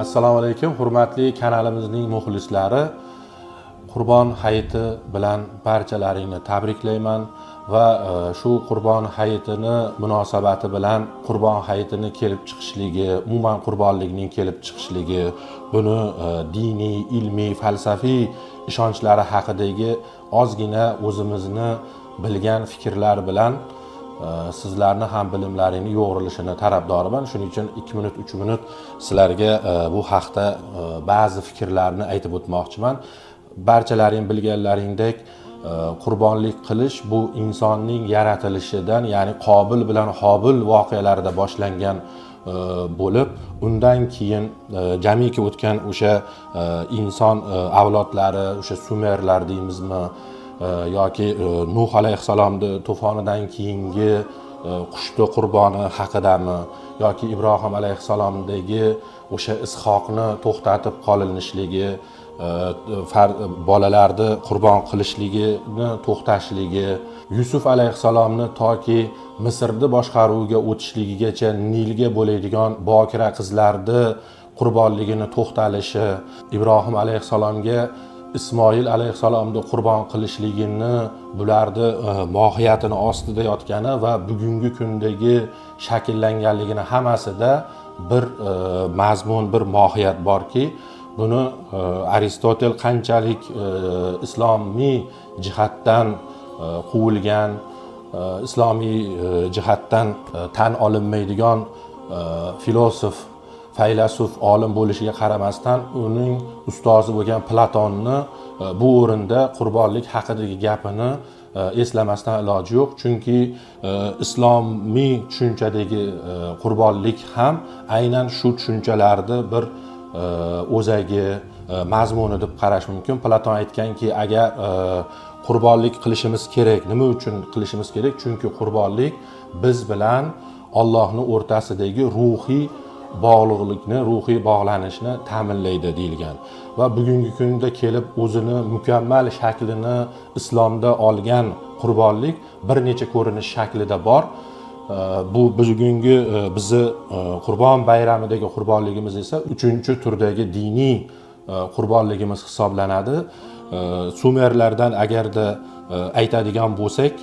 assalomu alaykum hurmatli kanalimizning muxlislari. Qurbon hayiti bilan barchalaringni tabriklayman va e, shu qurbon hayitini munosabati bilan qurbon hayitini kelib chiqishligi umuman qurbonlikning kelib chiqishligi buni e, diniy ilmiy falsafiy ishonchlari haqidagi ozgina o'zimizni bilgan fikrlar bilan sizlarni ham bilimlaringni yo'g'rilishini tarafdoriman. Shuning uchun ikki minut uch minut sizlarga e, bu haqda e, ba'zi fikrlarni aytib o'tmoqchiman. Barchalaring bilganlaringdek e, qurbonlik qilish bu insonning yaratilishidan ya'ni qobil bilan hobil voqealarida boshlangan bo'lib undan keyin jamiki o'tgan o'sha inson avlodlari o'sha sumerlar deymizmi Э, yoki э, nuh alayhissalomni to'fonidan keyingi e, qushni qurboni haqidami? Yoki ibrohim alayhissalomdagi o'sha ishoqni to'xtatib qolinishligi e, bolalarni qurbon qilishligini to'xtashligi yusuf alayhissalomni toki misrni boshqaruviga o'tishligigacha nilga bo'ladigan bokira qizlarni qurbonligini to'xtalishi ibrohim alayhissalomga ismoil alayhissalomni qurbon qilishligini bularni e, mohiyatini ostida yotgani va bugungi kundagi shakllanganligini hammasida bir e, mazmun bir mohiyat borki buni e, aristotel qanchalik islomiy jihatdan quvilgan islomiy jihatdan tan olinmaydigan filosof faylasuf olim bo'lishiga qaramasdan uning ustozi bo'lgan platonni e, bu o'rinda qurbonlik haqidagi gapini e, eslamasdan iloji yo'q. Chunki e, islomiy tushunchadagi qurbonlik ham aynan shu tushunchalarni bir o'zagi mazmuni deb qarash mumkin. Platon aytganki agar qurbonlik qilishimiz kerak nima uchun qilishimiz kerak? Chunki qurbonlik biz bilan ollohni o'rtasidagi ruhiy bog'liqlikni ruhiy bog'lanishni ta'minlaydi deyilgan. Va bugungi kunda kelib o'zini mukammal shaklini islomda olgan qurbonlik bir necha ko'rinish shaklida bor. Bu bugungi bizni qurbon bayramidagi qurbonligimiz esa uchinchi turdagi diniy qurbonligimiz hisoblanadi. Sumerlardan agarda aytadigan bo'lsak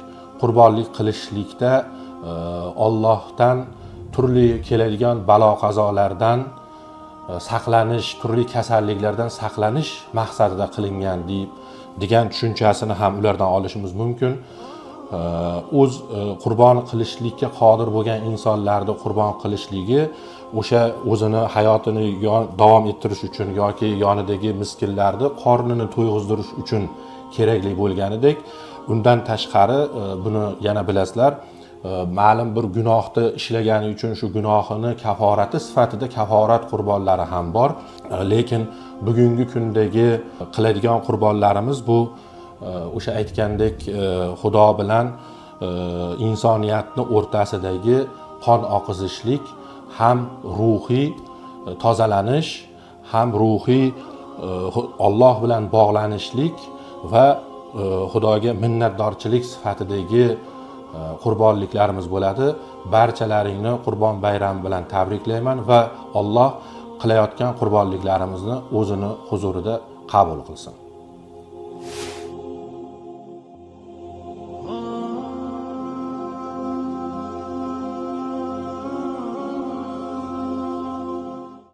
qurbonlik qilishlikda e, ollohdan turli keladigan balo qazolardan e, saqlanish turli kasalliklardan saqlanish maqsadida qilingan deb degan tushunchasini ham ulardan olishimiz mumkin. E, o'z e, qurbon qilishlikka qodir bo'lgan insonlarni qurbon qilishligi o'sha o'zini hayotini davom ettirish uchun yoki yonidagi miskinlarni qornini to'yg'izdirish uchun kerakli bo'lganidek undan tashqari buni yana bilasizlar ma'lum bir gunohni ishlagani uchun shu gunohini kaforati sifatida kaforat qurbonlari ham bor. Lekin bugungi kundagi qiladigan qurbonlarimiz bu o'sha aytgandek xudo bilan insoniyatni o'rtasidagi qon oqizishlik ham ruhiy e, tozalanish ham ruhiy e, Alloh bilan bog'lanishlik va e, xudoga minnatdorchilik sifatidagi Э, qurbonliklarimiz bo'ladi. Barchalaringni qurbon bayrami bilan tabriklayman va Alloh qilayotgan qurbonliklarimizni o'zini huzurida qabul qilsin.